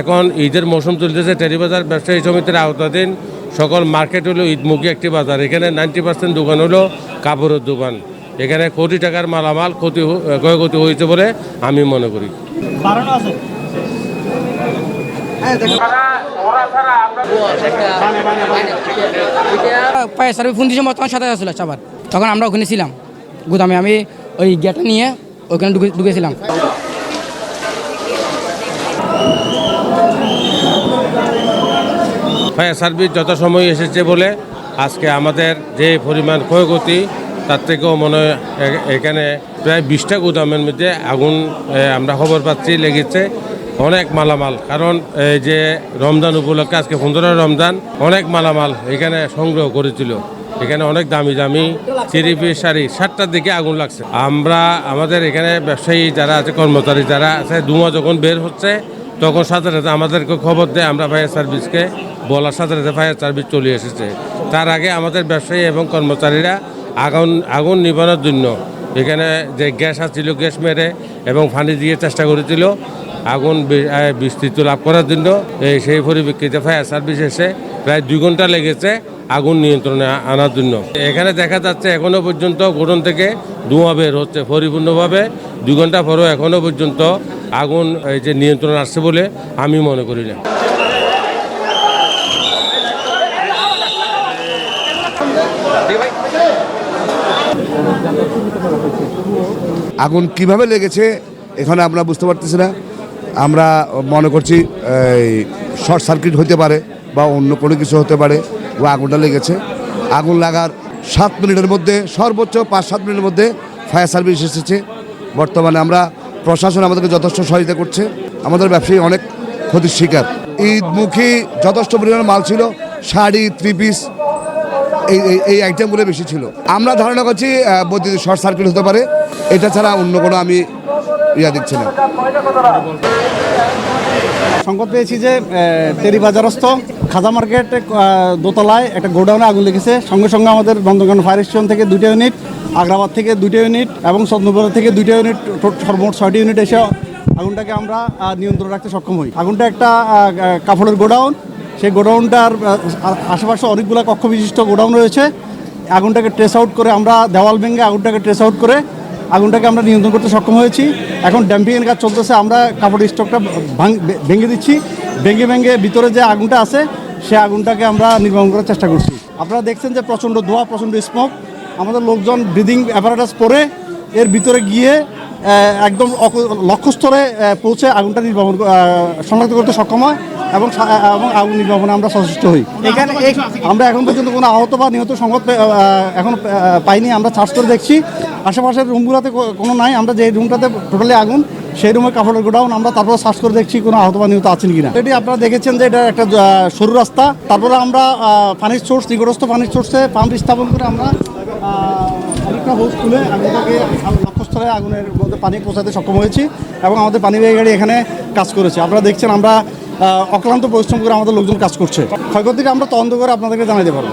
এখন ঈদের মৌসুম চলতেছে টেরিবাজার ব্যবসায়ী সমিতির আওতাধীন। সকল মার্কেট হলো ঈদমুখী একটি বাজার। এখানে নাইনটি পার্সেন্ট দোকান হলো কাপড়ের দোকান। এখানে কোটি টাকার মালামাল ক্ষতি ক্ষয়ক্ষতি হয়েছে বলে আমি মনে করি। পায়ে সার্ভিস ফোন দিয়েছে তোমার সাথে আসলে চাবার তখন আমরা ওখানে ছিলাম। গুদামে আমি ওই গেটটা নিয়ে ওখানে ঢুকে ঢুকেছিলাম। ফায়ার সার্ভিস যথাসময় এসেছে বলে আজকে আমাদের যে পরিমাণ ক্ষয়ক্ষতি তার থেকেও মনে হয় এখানে প্রায় বিশটা গুদামের মধ্যে আগুন আমরা খবর পাচ্ছি লেগেছে। অনেক মালামাল, কারণ এই যে রমজান উপলক্ষে আজকে পনেরো রমজান, অনেক মালামাল এখানে সংগ্রহ করেছিল। এখানে অনেক দামি দামি চিরিপি শাড়ি, সাতটার দিকে আগুন লাগছে। আমরা, আমাদের এখানে ব্যবসায়ী যারা আছে, কর্মচারী যারা আছে, ধোঁয়া যখন বের হচ্ছে, তখন সাথে সাথে আমাদেরকে খবর দেয়, আমরা ফায়ার সার্ভিসকে বলার সাথে সাথে ফায়ার সার্ভিস চলে এসেছে। তার আগে আমাদের ব্যবসায়ী এবং কর্মচারীরা আগুন আগুন নিবানোর জন্য এখানে যে গ্যাস আসছিল গ্যাস মেরে এবং ফানি দিয়ে চেষ্টা করেছিল। আগুন বিস্তৃত লাভ করার জন্য সেই পরিপ্রেক্ষিতে ফায়ার সার্ভিস এসে প্রায় দুই ঘণ্টা লেগেছে আগুন নিয়ন্ত্রণে আনার জন্য। এখানে দেখা যাচ্ছে এখনও পর্যন্ত গোডন থেকে ধোঁয়া বের হচ্ছে। পরিপূর্ণভাবে দুই ঘণ্টা পরেও এখনও পর্যন্ত আগুন এই যে নিয়ন্ত্রণ আসছে বলে আমি মনে করি না। আগুন কীভাবে লেগেছে এখানে আমরা বুঝতে পারতেছি না। আমরা মনে করছি, এই, শর্ট সার্কিট হতে পারে বা অন্য কোনো কিছু হতে পারে, ও আগুনটা লেগেছে। আগুন লাগার সাত মিনিটের মধ্যে, সর্বোচ্চ পাঁচ সাত মিনিটের মধ্যে ফায়ার সার্ভিস এসেছে। বর্তমানে আমরা প্রশাসন আমাদেরকে যথেষ্ট সহযোগিতা করছে। আমাদের ব্যবসায়ী অনেক ক্ষতির শিকার। ঈদমুখী যথেষ্ট পরিমাণ মাল ছিল, শাড়ি থ্রি পিস এই, এই- এই আইটেমগুলো বেশি ছিল। আমরা ধারণা করছি বৈদ্যুতিক শর্ট সার্কিট হতে পারে। এটা ছাড়া অন্য কোনো আমি ইয়া দেখছি না সংবাদ পেয়েছি যে আহ, টেরি বাজারস্থ খাজা মার্কেট দোতলায় একটা গোডাউনে আগুন লেগেছে। সঙ্গে সঙ্গে আমাদের নন্দনকানন ফায়ার স্টেশন থেকে দুইটা ইউনিট আগ্রাবাদ থেকে দুইটা ইউনিট এবং চন্দ্রপুর থেকে দুইটা ইউনিট সর্বমোট ছয়টি ইউনিট এসে আগুনটাকে আমরা নিয়ন্ত্রণ রাখতে সক্ষম হই। আগুনটা একটা কাপড়ের গোডাউন। সেই গোডাউনটার আশেপাশে অনেকগুলো কক্ষ বিশিষ্ট গোডাউন রয়েছে। আগুনটাকে ট্রেস আউট করে আমরা দেওয়াল ভেঙে আগুনটাকে ট্রেস আউট করে আগুনটাকে আমরা নিয়ন্ত্রণ করতে সক্ষম হয়েছি। এখন ড্যাম্পিংয়ের কাজ চলতেছে, আমরা কাপড়ের স্টকটা ভাঙ- দিচ্ছি। ভেঙে ভেঙে ভিতরে যে আগুনটা আছে, সে আগুনটাকে আমরা নির্মাণ করার চেষ্টা করছি। আপনারা দেখছেন যে প্রচণ্ড ধোঁয়া, প্রচণ্ড স্মোক আমাদের লোকজন ব্রিদিং অ্যাপারেটাস পরে এর ভিতরে গিয়ে একদম লক্ষ্যস্থলে পৌঁছে আগুনটা নির্বাপন শনাক্ত করতে সক্ষম হয় এবং এবং আগুন নির্বাপনে আমরা সচেষ্ট হই। এখানে আমরা এখন পর্যন্ত কোনো আহত বা নিহত সংবাদ এখন পাইনি আমরা সার্চ করে দেখছি। আশেপাশের রুমগুলোতে কোনো নাই আমরা যে রুমটাতে টোটালি আগুন সেই রুমে কাপড়ের গোডাউন আমরা তারপর সার্চ করে দেখছি কোনো আহত বা নিহত আছেন কিনা। এটি আপনারা দেখেছেন যে এটা একটা সরু রাস্তা। তারপরে আমরা পানির সোর্স নিকটস্থ পানির সোর্সে পাম্প স্থাপন করে আমরা আরেকটা হোস খুলে আগুনটাকে লক্ষ্যস্থলে আগুনের মধ্যে পানি পৌঁছাতে সক্ষম হয়েছি এবং আমাদের পানি বেগাড়ি গাড়ি এখানে কাজ করেছে। আপনারা দেখছেন আমরা অক্লান্ত পরিশ্রম করে আমাদের লোকজন কাজ করছে। ক্ষয়ক্ষতিটা আমরা তদন্ত করে আপনাদেরকে জানাতে পারব।